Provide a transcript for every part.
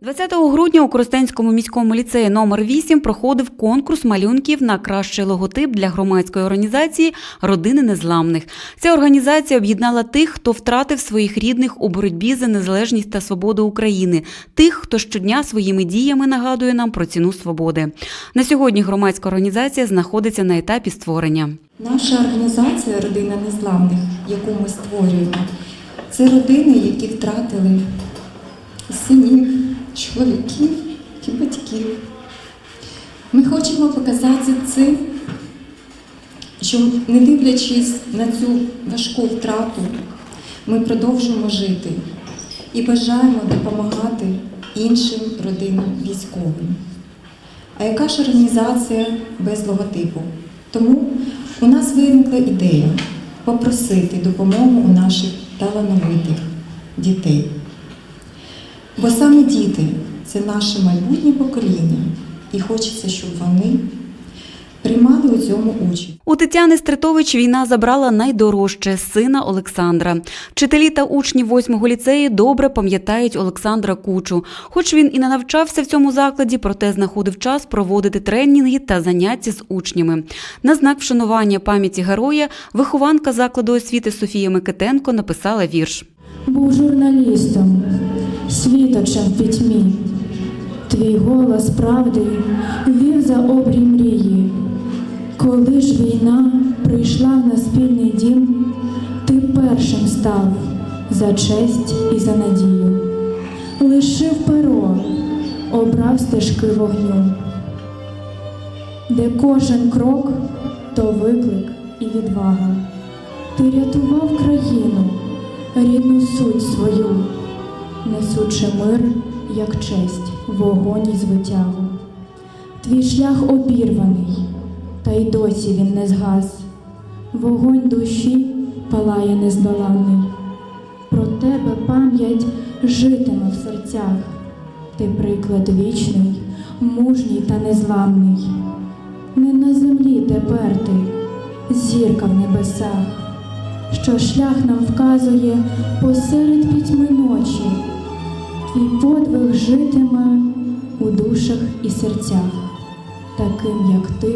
20 грудня у Коростенському міському ліцеї номер 8 проходив конкурс малюнків на кращий логотип для громадської організації Родини незламних. Ця організація об'єднала тих, хто втратив своїх рідних у боротьбі за незалежність та свободу України, тих, хто щодня своїми діями нагадує нам про ціну свободи. На сьогодні громадська організація знаходиться на етапі створення. Наша організація Родина Незламних, яку ми створюємо, це родини, які втратили синів, чоловіків і батьків. Ми хочемо показати цим, що не дивлячись на цю важку втрату, ми продовжуємо жити і бажаємо допомагати іншим родинам військовим. А яка ж організація без логотипу? Тому у нас виникла ідея попросити допомогу у наших талановитих дітей. Бо саме діти це наше майбутнє покоління, і хочеться, щоб вони приймали у цьому участь. У Тетяни Стритович війна забрала найдорожче сина Олександра. Вчителі та учні восьмого ліцею добре пам'ятають Олександра Кучу. Хоч він і не навчався в цьому закладі, проте знаходив час проводити тренінги та заняття з учнями. На знак вшанування пам'яті героя вихованка закладу освіти Софія Микитенко написала вірш. Був журналістом, світочем в пітьмі. Твій голос правди вів за обрій мрії. Коли ж війна прийшла на спільний дім, ти першим став за честь і за надію. Лишив перо, обрав стежки вогню, де кожен крок то виклик і відвага. Ти рятував країну, рідну суть свою, несучи мир, як честь, вогонь і звитягу. Твій шлях обірваний, та й досі він не згас. Вогонь душі палає нездоланний. Про тебе пам'ять житиме в серцях. Ти приклад вічний, мужній та незламний. Не на землі тепер ти, зірка в небесах що шлях нам вказує посеред пітьми ночі, твій подвиг житиме у душах і серцях, таким, як ти,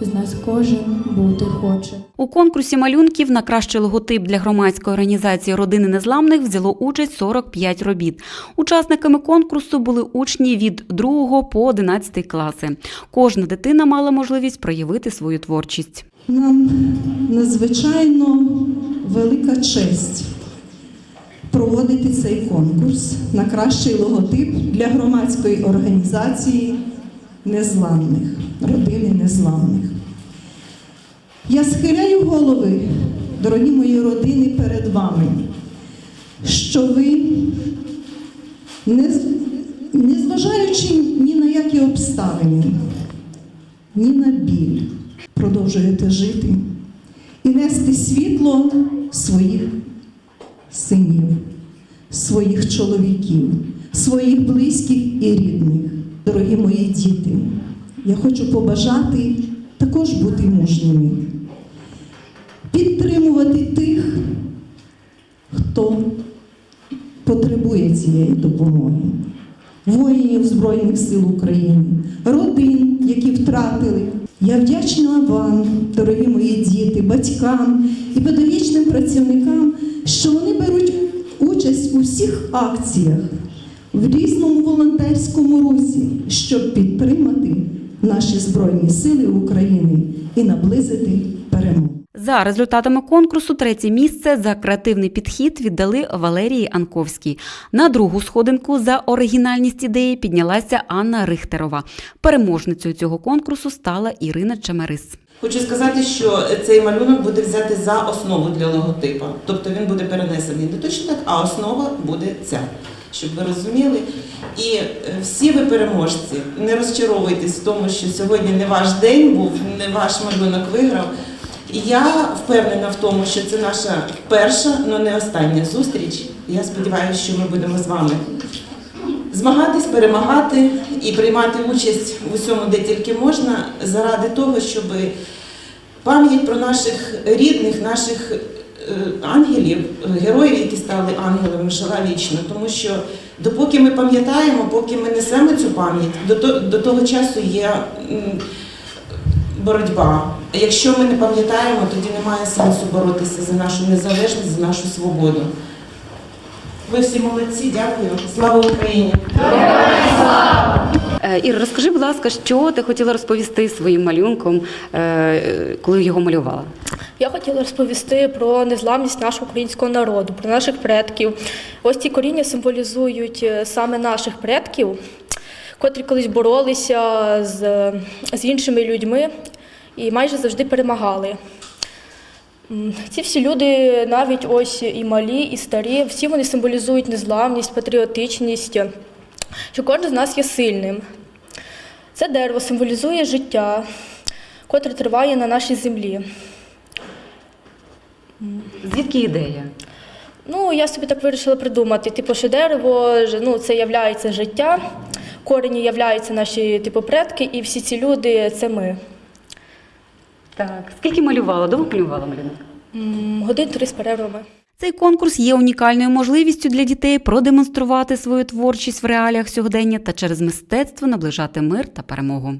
з нас кожен бути хоче. У конкурсі малюнків на кращий логотип для громадської організації Родини незламних взяло участь 45 робіт. Учасниками конкурсу були учні від 2 по 11 класи. Кожна дитина мала можливість проявити свою творчість. Нам надзвичайно велика честь проводити цей конкурс на кращий логотип для громадської організації незламних, родини незламних. Я схиляю голови, дорогі мої родини, перед вами, що ви, незважаючи ні на які обставини, ні на біль, продовжуєте жити і нести світло своїх синів, своїх чоловіків, своїх близьких і рідних. Дорогі мої діти, я хочу побажати також бути мужніми, підтримувати тих, хто потребує цієї допомоги. Воїнів Збройних сил України, родин, які втратили. Я вдячна вам, дорогі мої діти, батькам і педагогічним працівникам, що вони беруть участь у всіх акціях в різному волонтерському русі, щоб підтримати наші Збройні Сили України і наблизити. За результатами конкурсу третє місце за креативний підхід віддали Валерії Анковській. На другу сходинку за оригінальність ідеї піднялася Анна Рихтерова. Переможницею цього конкурсу стала Ірина Чемерис. Хочу сказати, що цей малюнок буде взяти за основу для логотипа. Тобто він буде перенесений не точно так, а основа буде ця. Щоб ви розуміли. І е, всі ви переможці, не розчаровуйтесь в тому, що сьогодні не ваш день був, не ваш малюнок виграв. Я впевнена в тому, що це наша перша, але не остання зустріч. Я сподіваюся, що ми будемо з вами змагатись, перемагати і приймати участь в усьому, де тільки можна, заради того, щоб пам'ять про наших рідних, наших е, ангелів, героїв, які стали ангелами, жила вічно, тому що Допоки ми пам'ятаємо, поки ми несемо цю пам'ять, до, то- до того часу є боротьба. Якщо ми не пам'ятаємо, тоді немає сенсу боротися за нашу незалежність, за нашу свободу. Ви всі молодці, дякую. Слава Україні! Е, Ір, розкажи, будь ласка, що ти хотіла розповісти своїм малюнком, е, коли його малювала? Я хотіла розповісти про незламність нашого українського народу, про наших предків. Ось ці коріння символізують е, саме наших предків, котрі колись боролися з, з іншими людьми і майже завжди перемагали. Ці всі люди, навіть ось і малі, і старі, всі вони символізують незламність, патріотичність, що кожен з нас є сильним. Це дерево символізує життя, котре триває на нашій землі. Звідки ідея? Ну, я собі так вирішила придумати. Типу, що дерево ну, це являється життя, корені являються наші типу, предки, і всі ці люди це ми. Так, скільки малювала? Довго малювала малюнок? Годин три з перервами. Цей конкурс є унікальною можливістю для дітей продемонструвати свою творчість в реаліях сьогодення та через мистецтво наближати мир та перемогу.